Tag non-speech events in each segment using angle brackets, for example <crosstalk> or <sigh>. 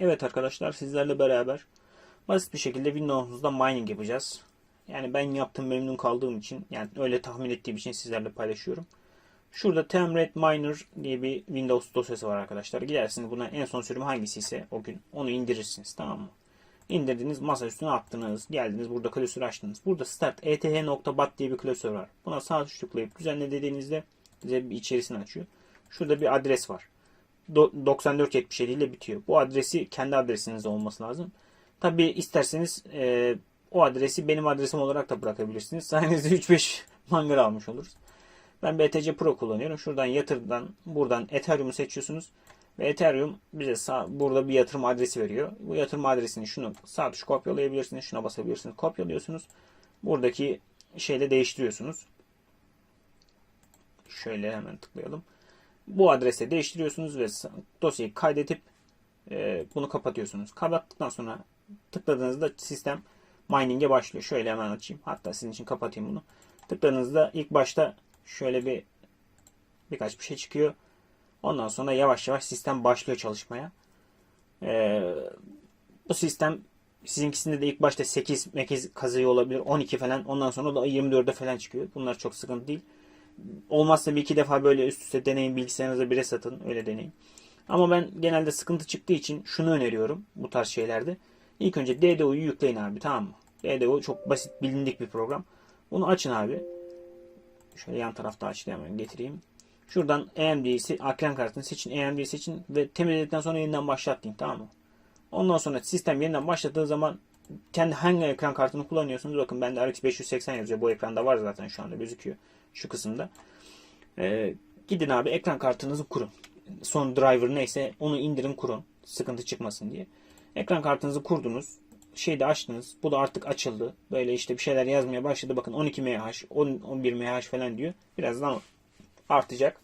Evet arkadaşlar sizlerle beraber basit bir şekilde Windows'da mining yapacağız. Yani ben yaptım memnun kaldığım için yani öyle tahmin ettiğim için sizlerle paylaşıyorum. Şurada Temrate Miner diye bir Windows dosyası var arkadaşlar. Gidersiniz buna en son sürüm hangisi ise o gün onu indirirsiniz tamam mı? İndirdiniz masa üstüne attınız. Geldiniz burada klasörü açtınız. Burada start eth.bat diye bir klasör var. Buna sağ tıklayıp düzenle dediğinizde bize bir içerisini açıyor. Şurada bir adres var. Do- 9477 ile bitiyor. Bu adresi kendi adresiniz olması lazım. Tabi isterseniz e, o adresi benim adresim olarak da bırakabilirsiniz. <laughs> Sayenizde 3-5 mangır almış oluruz. Ben BTC Pro kullanıyorum. Şuradan yatırdan buradan Ethereum'u seçiyorsunuz. Ve Ethereum bize sağ, burada bir yatırım adresi veriyor. Bu yatırım adresini şunu sağ tuş kopyalayabilirsiniz. Şuna basabilirsiniz. Kopyalıyorsunuz. Buradaki şeyle değiştiriyorsunuz. Şöyle hemen tıklayalım. Bu adrese değiştiriyorsunuz ve dosyayı kaydedip e, bunu kapatıyorsunuz. Kapattıktan sonra tıkladığınızda sistem mining'e başlıyor. Şöyle hemen açayım. Hatta sizin için kapatayım bunu. Tıkladığınızda ilk başta şöyle bir birkaç bir şey çıkıyor. Ondan sonra yavaş yavaş sistem başlıyor çalışmaya. Ee, bu sistem sizinkisinde de ilk başta 8 8 kazıyor olabilir. 12 falan. Ondan sonra da 24'e falan çıkıyor. Bunlar çok sıkıntı değil. Olmazsa bir iki defa böyle üst üste deneyin. Bilgisayarınıza bire satın. Öyle deneyin. Ama ben genelde sıkıntı çıktığı için şunu öneriyorum bu tarz şeylerde. İlk önce DDO'yu yükleyin abi tamam mı? DDO çok basit bilindik bir program. Bunu açın abi. Şöyle yan tarafta hemen getireyim. Şuradan AMD'yi ekran kartını seçin, AMD'yi seçin ve temizledikten sonra yeniden başlat deyin tamam mı? Ondan sonra sistem yeniden başladığı zaman kendi hangi ekran kartını kullanıyorsunuz bakın bende RX 580 yazıyor. Bu ekranda var zaten şu anda gözüküyor şu kısımda. Ee, gidin abi ekran kartınızı kurun. Son driver neyse onu indirin kurun. Sıkıntı çıkmasın diye. Ekran kartınızı kurdunuz. Şeyde açtınız. Bu da artık açıldı. Böyle işte bir şeyler yazmaya başladı. Bakın 12 MH, 10, 11 MH falan diyor. Birazdan artacak.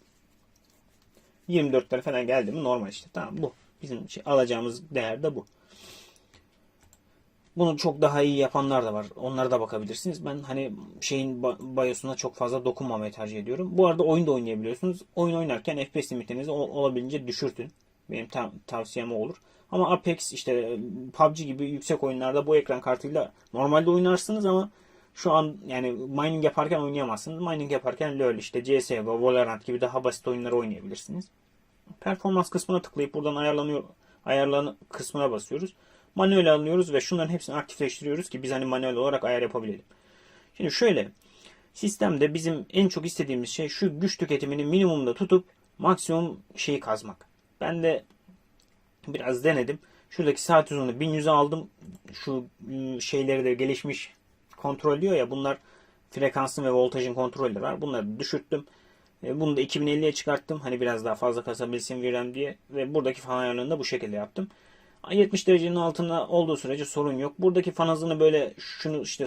24'lere falan geldi mi normal işte. Tamam bu. Bizim şey, alacağımız değer de bu. Bunu çok daha iyi yapanlar da var. Onlara da bakabilirsiniz. Ben hani şeyin BIOS'una çok fazla dokunmamayı tercih ediyorum. Bu arada oyun da oynayabiliyorsunuz. Oyun oynarken FPS limitinizi olabildiğince düşürtün. Benim tav- tavsiyem o olur. Ama Apex işte PUBG gibi yüksek oyunlarda bu ekran kartıyla normalde oynarsınız ama şu an yani mining yaparken oynayamazsınız. Mining yaparken LoL işte CSGO, Valorant gibi daha basit oyunları oynayabilirsiniz. Performans kısmına tıklayıp buradan ayarlanıyor ayarlan kısmına basıyoruz. Manuel alıyoruz ve şunların hepsini aktifleştiriyoruz ki biz hani manuel olarak ayar yapabilelim. Şimdi şöyle sistemde bizim en çok istediğimiz şey şu güç tüketimini minimumda tutup maksimum şeyi kazmak. Ben de biraz denedim. Şuradaki saat uzunluğu 1100'e aldım. Şu ıı, şeyleri de gelişmiş kontrol diyor ya bunlar frekansın ve voltajın kontrolleri var. Bunları düşürttüm. E, Bunu da 2050'ye çıkarttım. Hani biraz daha fazla kasabilsin VRAM diye. Ve buradaki fan ayarlarını da bu şekilde yaptım. 70 derecenin altında olduğu sürece sorun yok. Buradaki fan hızını böyle şunu işte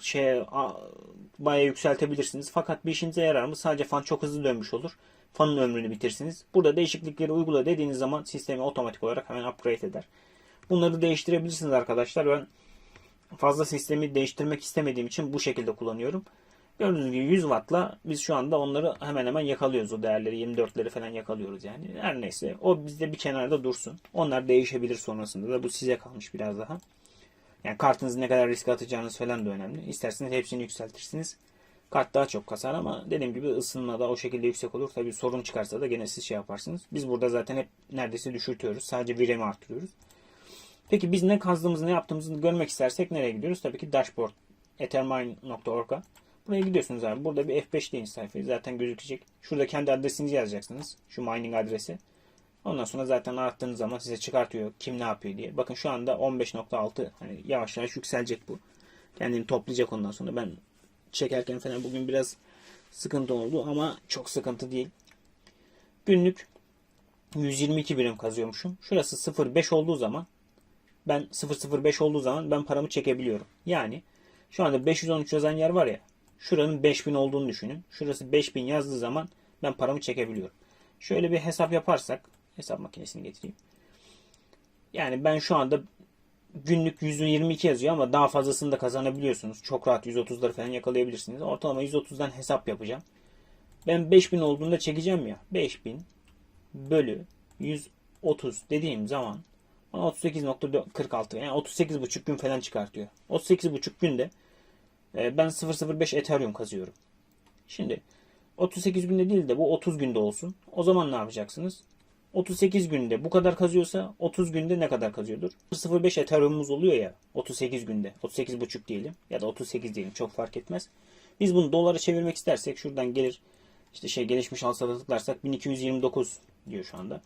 şeye bayağı yükseltebilirsiniz. Fakat bir işinize yarar mı? Sadece fan çok hızlı dönmüş olur. Fanın ömrünü bitirsiniz. Burada değişiklikleri uygula dediğiniz zaman sistemi otomatik olarak hemen upgrade eder. Bunları değiştirebilirsiniz arkadaşlar. Ben fazla sistemi değiştirmek istemediğim için bu şekilde kullanıyorum. Gördüğünüz gibi 100 wattla biz şu anda onları hemen hemen yakalıyoruz. O değerleri 24'leri falan yakalıyoruz yani. Her neyse o bizde bir kenarda dursun. Onlar değişebilir sonrasında da bu size kalmış biraz daha. Yani kartınızı ne kadar riske atacağınız falan da önemli. İsterseniz hepsini yükseltirsiniz. Kart daha çok kasar ama dediğim gibi ısınma da o şekilde yüksek olur. Tabi sorun çıkarsa da gene siz şey yaparsınız. Biz burada zaten hep neredeyse düşürtüyoruz. Sadece VRAM'i arttırıyoruz. Peki biz ne kazdığımızı ne yaptığımızı görmek istersek nereye gidiyoruz? Tabii ki dashboard ethermine.org'a. Buraya gidiyorsunuz abi. Burada bir F5 deyin sayfayı. Zaten gözükecek. Şurada kendi adresinizi yazacaksınız. Şu mining adresi. Ondan sonra zaten arattığınız zaman size çıkartıyor kim ne yapıyor diye. Bakın şu anda 15.6 hani yavaş yavaş yükselecek bu. Kendini toplayacak ondan sonra. Ben çekerken falan bugün biraz sıkıntı oldu ama çok sıkıntı değil. Günlük 122 birim kazıyormuşum. Şurası 0.5 olduğu zaman ben 005 olduğu zaman ben paramı çekebiliyorum. Yani şu anda 513 yazan yer var ya şuranın 5000 olduğunu düşünün. Şurası 5000 yazdığı zaman ben paramı çekebiliyorum. Şöyle bir hesap yaparsak hesap makinesini getireyim. Yani ben şu anda günlük 122 yazıyor ama daha fazlasını da kazanabiliyorsunuz. Çok rahat 130'ları falan yakalayabilirsiniz. Ortalama 130'dan hesap yapacağım. Ben 5000 olduğunda çekeceğim ya. 5000 bölü 130 dediğim zaman Bana 38.46 yani 38,5 gün falan çıkartıyor. 38,5 günde ben 0.05 Ethereum kazıyorum. Şimdi 38 günde değil de bu 30 günde olsun. O zaman ne yapacaksınız? 38 günde bu kadar kazıyorsa 30 günde ne kadar kazıyordur? 0.05 Ethereum'umuz oluyor ya 38 günde. 38.5 diyelim ya da 38 diyelim çok fark etmez. Biz bunu dolara çevirmek istersek şuradan gelir işte şey gelişmiş alsada tıklarsak 1229 diyor şu anda.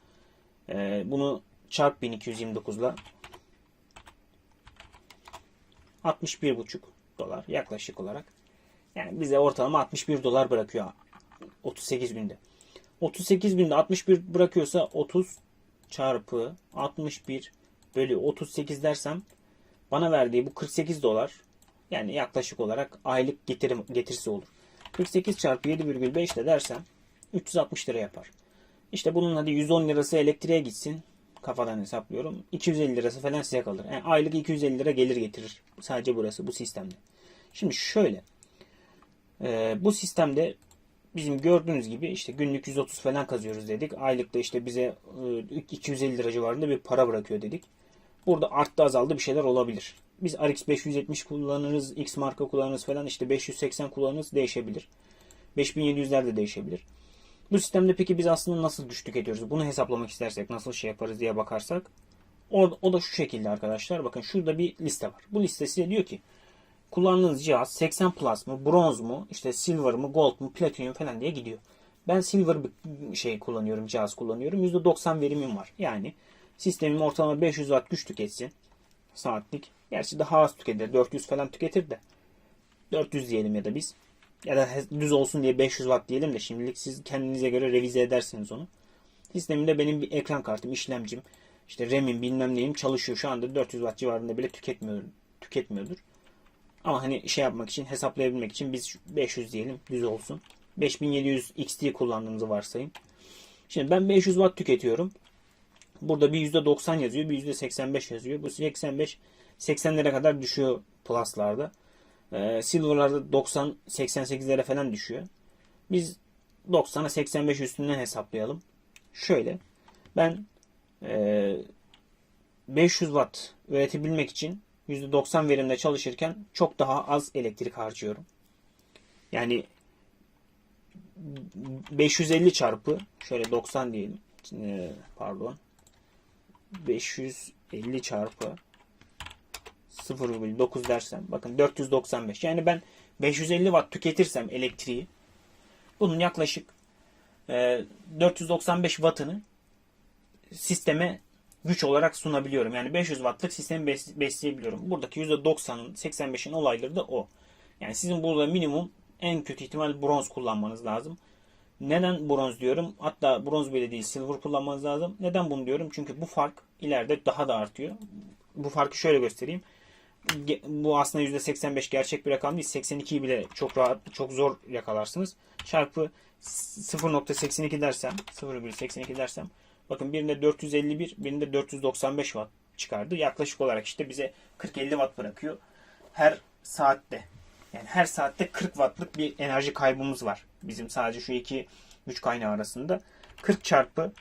Ee, bunu çarp 1229 ile 61,5 dolar yaklaşık olarak. Yani bize ortalama 61 dolar bırakıyor 38 günde. 38 günde 61 bırakıyorsa 30 çarpı 61 bölü 38 dersem bana verdiği bu 48 dolar yani yaklaşık olarak aylık getirim, getirisi olur. 48 çarpı 7,5 de dersem 360 lira yapar. İşte bunun hadi 110 lirası elektriğe gitsin. Kafadan hesaplıyorum. 250 lirası falan size kalır. Yani aylık 250 lira gelir getirir. Sadece burası bu sistemde. Şimdi şöyle. Ee, bu sistemde bizim gördüğünüz gibi işte günlük 130 falan kazıyoruz dedik. Aylıkta işte bize e, 250 lira civarında bir para bırakıyor dedik. Burada arttı azaldı bir şeyler olabilir. Biz RX 570 kullanırız, X marka kullanırız falan işte 580 kullanırız değişebilir. 5700'ler de değişebilir. Bu sistemde peki biz aslında nasıl güç tüketiyoruz? Bunu hesaplamak istersek nasıl şey yaparız diye bakarsak o, o da şu şekilde arkadaşlar. Bakın şurada bir liste var. Bu liste size diyor ki kullandığınız cihaz 80 plus mı, bronz mu, işte silver mı, gold mu, platinum falan diye gidiyor. Ben silver bir şey kullanıyorum, cihaz kullanıyorum. %90 verimim var. Yani sistemim ortalama 500 watt güç tüketsin saatlik. Gerçi daha az tüketir. 400 falan tüketir de. 400 diyelim ya da biz. Ya da düz olsun diye 500 watt diyelim de şimdilik siz kendinize göre revize edersiniz onu. Sistemimde benim bir ekran kartım, işlemcim, işte RAM'im bilmem neyim çalışıyor. Şu anda 400 watt civarında bile tüketmiyor, tüketmiyordur. Ama hani şey yapmak için hesaplayabilmek için biz 500 diyelim düz olsun. 5700 XT kullandığımızı varsayın. Şimdi ben 500 watt tüketiyorum. Burada bir %90 yazıyor, bir %85 yazıyor. Bu 85 80'lere kadar düşüyor Plus'larda. Ee, Silver'larda 90 88'lere falan düşüyor. Biz 90'a 85 üstünden hesaplayalım. Şöyle ben e, 500 watt üretebilmek için %90 verimde çalışırken çok daha az elektrik harcıyorum. Yani 550 çarpı şöyle 90 diyelim. E, pardon. 550 çarpı 0,9 dersem bakın 495. Yani ben 550 watt tüketirsem elektriği bunun yaklaşık e, 495 wattını sisteme güç olarak sunabiliyorum. Yani 500 wattlık sistemi besleyebiliyorum. Buradaki %90'ın 85'in olayları da o. Yani sizin burada minimum en kötü ihtimal bronz kullanmanız lazım. Neden bronz diyorum? Hatta bronz bile değil silver kullanmanız lazım. Neden bunu diyorum? Çünkü bu fark ileride daha da artıyor. Bu farkı şöyle göstereyim. Bu aslında %85 gerçek bir rakam değil. 82'yi bile çok rahat, çok zor yakalarsınız. Çarpı 0.82 dersem, 0,82 dersem bakın birinde 451, birinde 495 watt çıkardı. Yaklaşık olarak işte bize 40-50 watt bırakıyor. Her saatte. Yani her saatte 40 wattlık bir enerji kaybımız var. Bizim sadece şu iki güç kaynağı arasında. 40 çarpı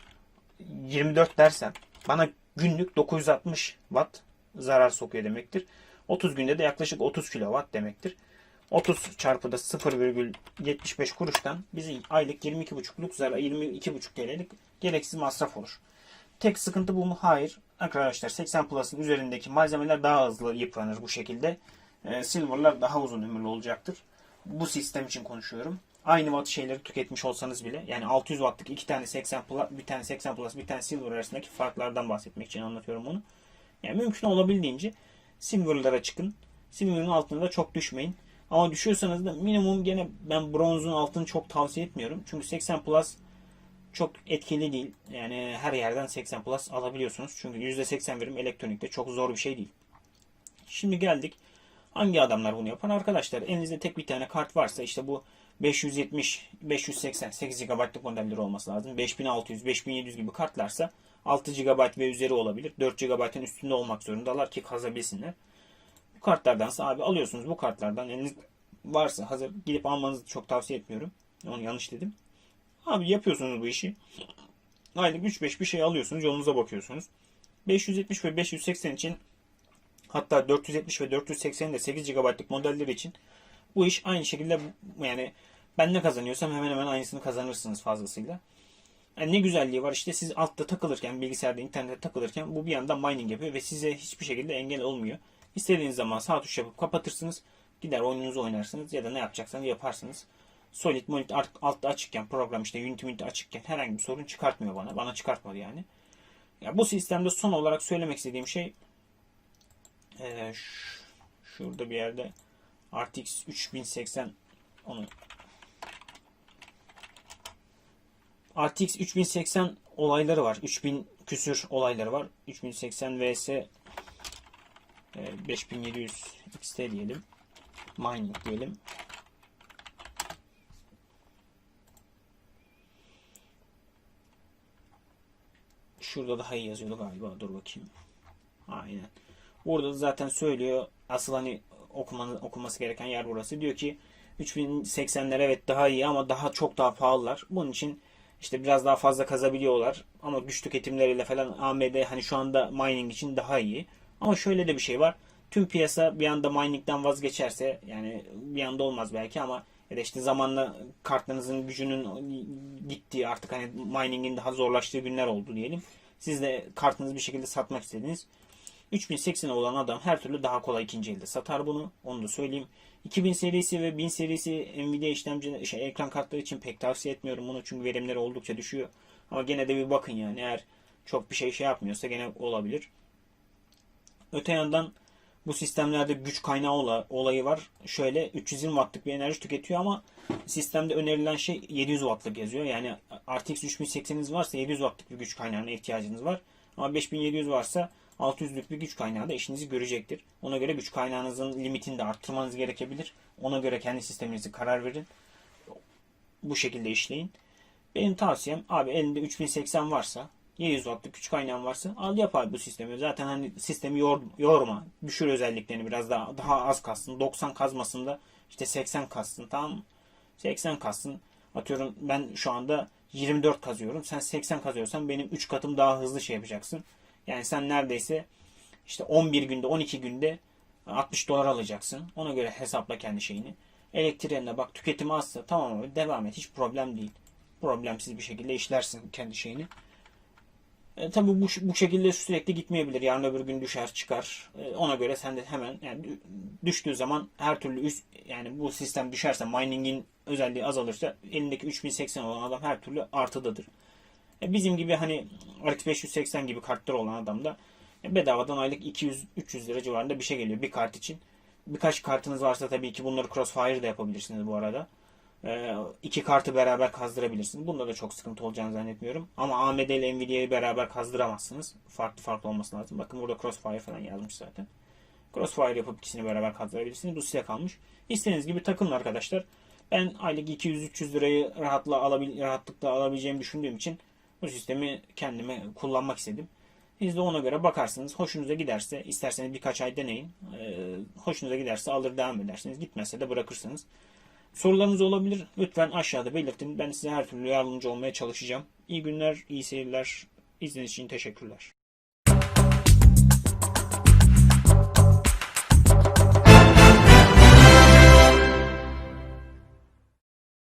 24 dersem bana günlük 960 watt zarar sokuyor demektir. 30 günde de yaklaşık 30 kilowatt demektir. 30 çarpı da 0,75 kuruştan bizim aylık 22,5'luk zarar 22,5 TL'lik gereksiz masraf olur. Tek sıkıntı bu mu? Hayır. Arkadaşlar 80 Plus'ın üzerindeki malzemeler daha hızlı yıpranır bu şekilde. Ee, Silver'lar daha uzun ömürlü olacaktır. Bu sistem için konuşuyorum. Aynı watt şeyleri tüketmiş olsanız bile yani 600 wattlık iki tane 80 plus, bir tane 80 plus, bir tane Silver arasındaki farklardan bahsetmek için anlatıyorum bunu. Yani mümkün olabildiğince Silver'lara çıkın. Silver'ın altına da çok düşmeyin. Ama düşüyorsanız da minimum gene ben bronzun altını çok tavsiye etmiyorum. Çünkü 80 plus çok etkili değil. Yani her yerden 80 plus alabiliyorsunuz. Çünkü %80 verim elektronikte çok zor bir şey değil. Şimdi geldik. Hangi adamlar bunu yapan? Arkadaşlar elinizde tek bir tane kart varsa işte bu 570, 580, 8 GB'lık modelleri olması lazım. 5600, 5700 gibi kartlarsa 6 GB ve üzeri olabilir. 4 GB'ın üstünde olmak zorundalar ki kazabilsinler. Bu kartlardan abi alıyorsunuz. Bu kartlardan eliniz varsa hazır gidip almanızı çok tavsiye etmiyorum. Onu yanlış dedim. Abi yapıyorsunuz bu işi. Aylık 3-5 bir şey alıyorsunuz. Yolunuza bakıyorsunuz. 570 ve 580 için hatta 470 ve 480 de 8 GB'lık modelleri için bu iş aynı şekilde yani ben ne kazanıyorsam hemen hemen aynısını kazanırsınız fazlasıyla. Yani ne güzelliği var işte siz altta takılırken bilgisayarda internette takılırken bu bir yandan mining yapıyor ve size hiçbir şekilde engel olmuyor. İstediğiniz zaman sağ tuş yapıp kapatırsınız. Gider oyununuzu oynarsınız ya da ne yapacaksanız yaparsınız. Solid Molit art- altta açıkken program işte Unity Unity açıkken herhangi bir sorun çıkartmıyor bana. Bana çıkartmadı yani. Ya bu sistemde son olarak söylemek istediğim şey eee, ş- şurada bir yerde RTX 3080 onu RTX 3080 olayları var. 3000 küsür olayları var. 3080 vs e, 5700 XT diyelim. Mining diyelim. Şurada daha iyi yazıyordu galiba. Dur bakayım. Aynen. Burada da zaten söylüyor. Asıl hani okumanı, okuması gereken yer burası. Diyor ki 3080'ler evet daha iyi ama daha çok daha pahalılar. Bunun için işte biraz daha fazla kazabiliyorlar. Ama güç tüketimleriyle falan AMD hani şu anda mining için daha iyi. Ama şöyle de bir şey var. Tüm piyasa bir anda miningden vazgeçerse yani bir anda olmaz belki ama ya da işte zamanla kartlarınızın gücünün gittiği artık hani miningin daha zorlaştığı günler oldu diyelim. Siz de kartınızı bir şekilde satmak istediniz. 3080 olan adam her türlü daha kolay ikinci elde satar bunu. Onu da söyleyeyim. 2000 serisi ve 1000 serisi Nvidia işlemci şey, ekran kartları için pek tavsiye etmiyorum bunu çünkü verimleri oldukça düşüyor. Ama gene de bir bakın yani eğer çok bir şey şey yapmıyorsa gene olabilir. Öte yandan bu sistemlerde güç kaynağı ola- olayı var. Şöyle 320 wattlık bir enerji tüketiyor ama sistemde önerilen şey 700 wattlık yazıyor. Yani RTX 3080'iniz varsa 700 wattlık bir güç kaynağına ihtiyacınız var. Ama 5700 varsa 600'lük bir güç kaynağı da işinizi görecektir. Ona göre güç kaynağınızın limitini de arttırmanız gerekebilir. Ona göre kendi sisteminizi karar verin. Bu şekilde işleyin. Benim tavsiyem abi elinde 3080 varsa 700 wattlık güç kaynağın varsa al yap abi bu sistemi. Zaten hani sistemi yor, yorma. Düşür özelliklerini biraz daha daha az kassın. 90 kazmasında işte 80 kassın tamam mı? 80 kassın. Atıyorum ben şu anda 24 kazıyorum. Sen 80 kazıyorsan benim 3 katım daha hızlı şey yapacaksın. Yani sen neredeyse işte 11 günde 12 günde 60 dolar alacaksın. Ona göre hesapla kendi şeyini. Elektriğine bak tüketimi azsa tamam abi devam et. Hiç problem değil. Problemsiz bir şekilde işlersin kendi şeyini. E, tabii bu, bu şekilde sürekli gitmeyebilir. Yarın öbür gün düşer çıkar. E, ona göre sen de hemen yani dü- düştüğü zaman her türlü üst yani bu sistem düşerse mining'in özelliği azalırsa elindeki 3080 olan adam her türlü artıdadır. E, bizim gibi hani RX 580 gibi kartları olan adam da e, bedavadan aylık 200-300 lira civarında bir şey geliyor bir kart için. Birkaç kartınız varsa tabii ki bunları Crossfire da yapabilirsiniz bu arada. Ee, iki kartı beraber kazdırabilirsiniz. Bunda da çok sıkıntı olacağını zannetmiyorum. Ama AMD ile Nvidia'yı beraber kazdıramazsınız. Farklı farklı olması lazım. Bakın burada Crossfire falan yazmış zaten. Crossfire yapıp ikisini beraber kazdırabilirsiniz. Bu size kalmış. İstediğiniz gibi takılın arkadaşlar. Ben aylık 200-300 lirayı rahatla alabil rahatlıkla alabileceğimi düşündüğüm için bu sistemi kendime kullanmak istedim. Siz de ona göre bakarsınız. Hoşunuza giderse isterseniz birkaç ay deneyin. Ee, hoşunuza giderse alır devam edersiniz. Gitmezse de bırakırsınız. Sorularınız olabilir. Lütfen aşağıda belirtin. Ben size her türlü yardımcı olmaya çalışacağım. İyi günler, iyi seyirler. İzlediğiniz için teşekkürler.